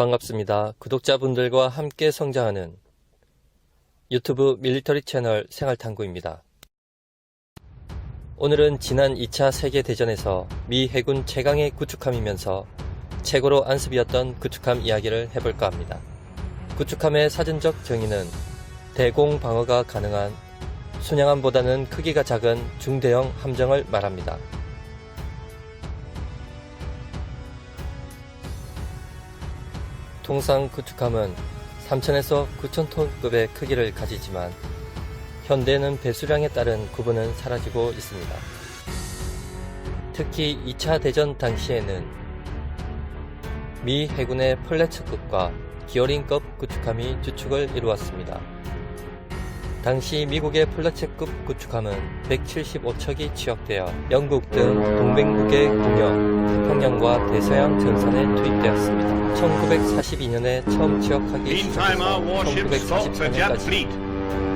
반갑습니다. 구독자분들과 함께 성장하는 유튜브 밀리터리 채널 생활탐구입니다. 오늘은 지난 2차 세계대전에서 미 해군 최강의 구축함이면서 최고로 안습이었던 구축함 이야기를 해볼까 합니다. 구축함의 사전적 정의는 대공 방어가 가능한 순양함보다는 크기가 작은 중대형 함정을 말합니다. 통상 구축함은 3,000에서 9,000톤급의 크기를 가지지만 현대는 배수량에 따른 구분은 사라지고 있습니다. 특히 2차 대전 당시에는 미 해군의 플래츠급과 기어링급 구축함이 주축을 이루었습니다. 당시 미국의 플래츠급 구축함은 175척이 취역되어 영국 등 동맹국의 공역, 태평양과 대서양 전선에 투입되었습니다. 1942년에 처음 취역하기 1944년까지 fleet.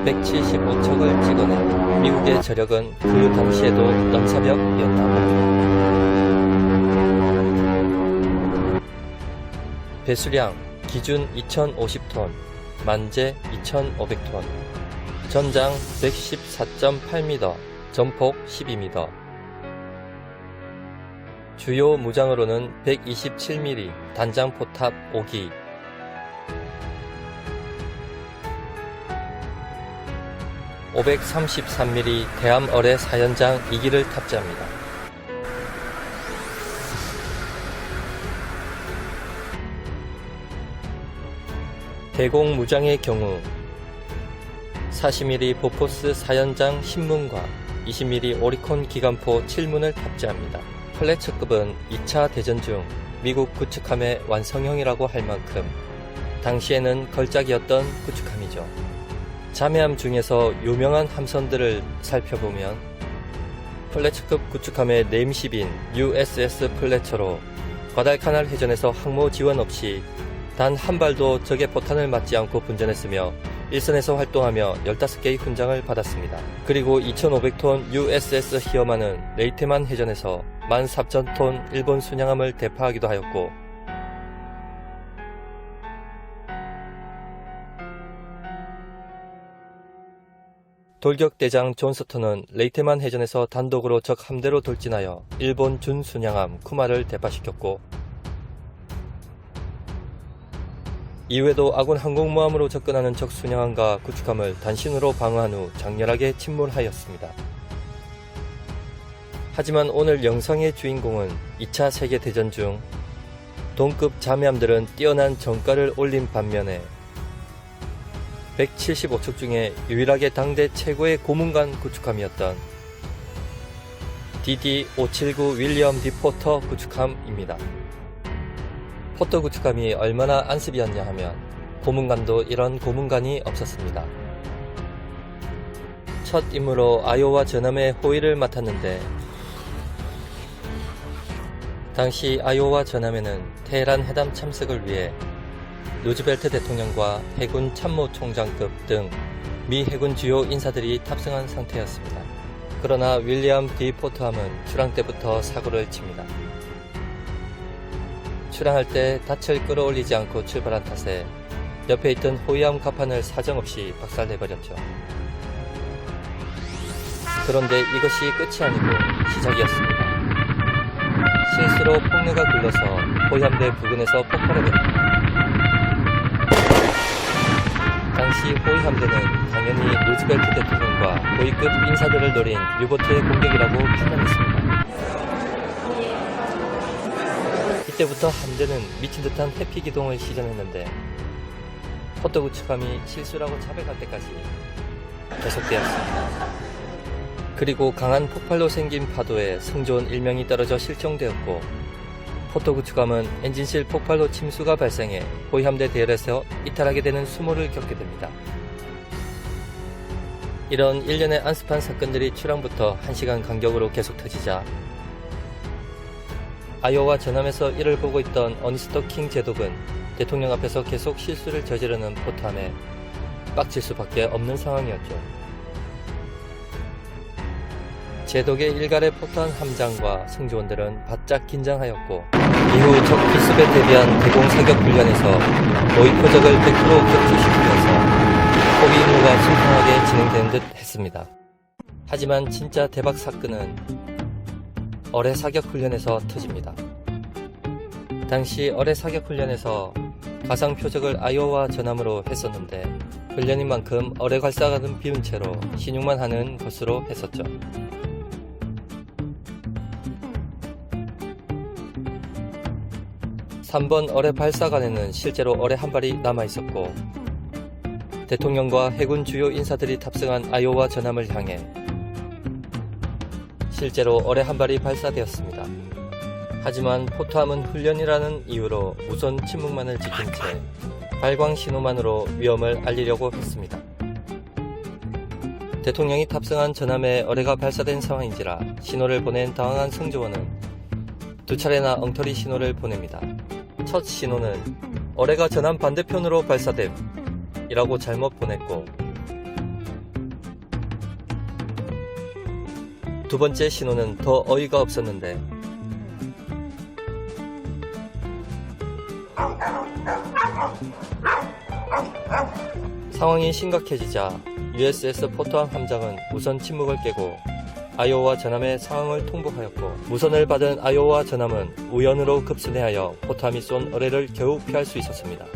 175척을 찍어낸 미국의 저력은 그 당시에도 넘사벽이었다고 합니다. 배수량 기준 2,050톤, 만재 2,500톤, 전장 114.8m, 전폭 12m. 주요 무장으로는 127mm 단장 포탑 5기, 533mm 대함 어뢰 사연장 2기를 탑재합니다. 대공 무장의 경우 40mm 보포스 사연장 신문과 20mm 오리콘 기관포 7문을 탑재합니다. 플래츠급은 2차 대전 중 미국 구축함의 완성형이라고 할 만큼 당시에는 걸작이었던 구축함이죠. 자매함 중에서 유명한 함선들을 살펴보면 플래츠급 구축함의 네임십인 USS 플래처로 과달카날 해전에서 항모 지원 없이 단 한 발도 적의 포탄을 맞지 않고 분전했으며 일선에서 활동하며 15개의 훈장을 받았습니다. 그리고 2,500톤 USS 히어마는 레이테만 해전에서 14,000톤 일본 순양함을 대파하기도 하였고 돌격대장 존 서턴은 레이테만 해전에서 단독으로 적 함대로 돌진하여 일본 준순양함 쿠마를 대파시켰고 이외에도 아군 항공모함으로 접근하는 적 순양함과 구축함을 단신으로 방어한 후 장렬하게 침몰하였습니다. 하지만 오늘 영상의 주인공은 2차 세계대전 중 동급 자매함들은 뛰어난 정가를 올린 반면에 175척 중에 유일하게 당대 최고의 고문관 구축함이었던 DD-579 윌리엄 디 포터 구축함입니다. 포터 구축함이 얼마나 안습이었냐 하면 고문관도 이런 고문관이 없었습니다. 첫 임무로 아이오와 전함의 호위를 맡았는데 당시 아이오와 전함에는 테헤란 회담 참석을 위해 루즈벨트 대통령과 해군 참모총장급 등 미 해군 주요 인사들이 탑승한 상태였습니다. 그러나 윌리엄 디 포트함은 출항 때부터 사고를 칩니다. 출항할 때 닻을 끌어올리지 않고 출발한 탓에 옆에 있던 호위함 갑판을 사정없이 박살내버렸죠. 그런데 이것이 끝이 아니고 시작이었습니다. 실수로 폭로가 굴러서 호위함대 부근에서 폭발해버립니다. 당시 호위 함대는 당연히 루즈벨트 대통령과 고위급 인사들을 노린 유보트의 공격이라고 판단했습니다. 이때부터 함대는 미친 듯한 회피 기동을 시전했는데 포터 구축함이 실수라고 자백할 때까지 계속되었습니다. 그리고 강한 폭발로 생긴 파도에 승조원 1명이 떨어져 실종되었고 포터 구축함은 엔진실 폭발로 침수가 발생해 호위함대 대열에서 이탈하게 되는 수모를 겪게 됩니다. 이런 일련의 안습한 사건들이 출항부터 1시간 간격으로 계속 터지자 아이오와 전함에서 이를 보고 있던 어니스터 킹 제독은 대통령 앞에서 계속 실수를 저지르는 포트함에 빡칠 수밖에 없는 상황이었죠. 제독의 일갈에 포탄 함장과 승조원들은 바짝 긴장하였고 이후 적 기습에 대비한 대공 사격 훈련에서 모의 표적을 100% 격추시키면서 포기 임무가 순탄하게 진행되는 듯 했습니다. 하지만 진짜 대박 사건은 어뢰 사격 훈련에서 터집니다. 당시 어뢰 사격 훈련에서 가상 표적을 아이오와 전함으로 했었는데 훈련인 만큼 어뢰 발사가는 비운 채로 신용만 하는 것으로 했었죠. 삼번 어뢰 발사관에는 실제로 어뢰 한 발이 남아 있었고 대통령과 해군 주요 인사들이 탑승한 아이오와 전함을 향해 실제로 어뢰 한 발이 발사되었습니다. 하지만 포토함은 훈련이라는 이유로 우선 침묵만을 지킨 채 발광 신호만으로 위험을 알리려고 했습니다. 대통령이 탑승한 전함에 어뢰가 발사된 상황인지라 신호를 보낸 당황한 승조원은 두 차례나 엉터리 신호를 보냅니다. 첫 신호는 어뢰가 전함 반대편으로 발사됨 이라고 잘못 보냈고 두 번째 신호는 더 어이가 없었는데 상황이 심각해지자 USS 포토함 함장은 우선 침묵을 깨고 아이오와 전함의 상황을 통보하였고 무선을 받은 아이오와 전함은 우연으로 급선회하여 포토함이 쏜 어뢰를 겨우 피할 수 있었습니다.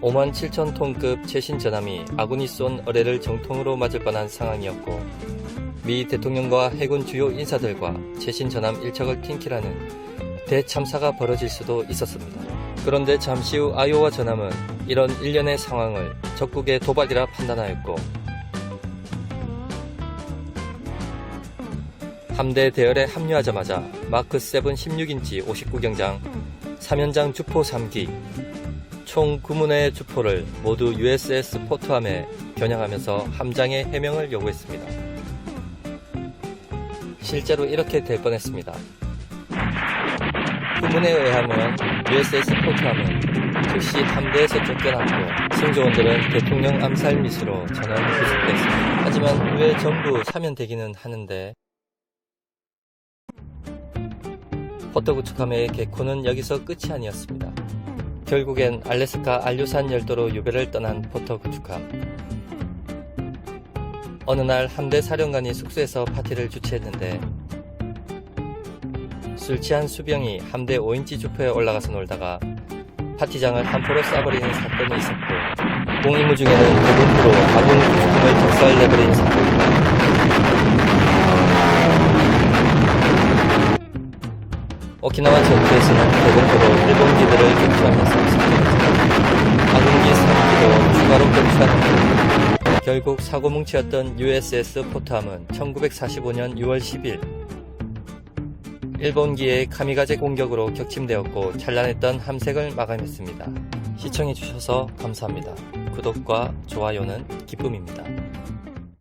5만 7천 톤급 최신 전함이 아군이 쏜 어뢰를 정통으로 맞을 뻔한 상황이었고 미 대통령과 해군 주요 인사들과 최신 전함 1척을 팀킬하는 대참사가 벌어질 수도 있었습니다. 그런데 잠시 후 아이오와 전함은 이런 일련의 상황을 적국의 도발이라 판단하였고 함대 대열에 합류하자마자 마크 7 16인치 59경장 3연장 주포 3기 총 9문의 주포를 모두 USS 포트함에 겨냥하면서 함장의 해명을 요구했습니다. 실제로 이렇게 될 뻔했습니다. 후문에 의하면 USS 포트함은 즉시 함대에서 쫓겨났고 승조원들은 대통령 암살 미수로 전원 구속됐습니다. 하지만 후에 전부 사면되기는 하는데 포터 구축함의 개코는 여기서 끝이 아니었습니다. 결국엔 알래스카 안류산 열도로 유배를 떠난 포터 구축함. 어느 날 함대 사령관이 숙소에서 파티를 주최했는데 술 취한 수병이 함대 5인치 주포에 올라가서 놀다가 파티장을 한 포로 쏴버리는 사건이 있었고 공임무 중에는 대군부로 아군 구축함을 적살내버린 사건입니다. 오키나와 전투에서는 대공포로 일본 기들을 격추하면서 승리했지만 아군기 3기도 추가로 격추하는 등 결국 사고 뭉치였던 USS 포트함은 1945년 6월 10일 일본기의 카미가제 공격으로 격침되었고 찬란했던 함색을 마감했습니다. 시청해주셔서 감사합니다. 구독과 좋아요는 기쁨입니다.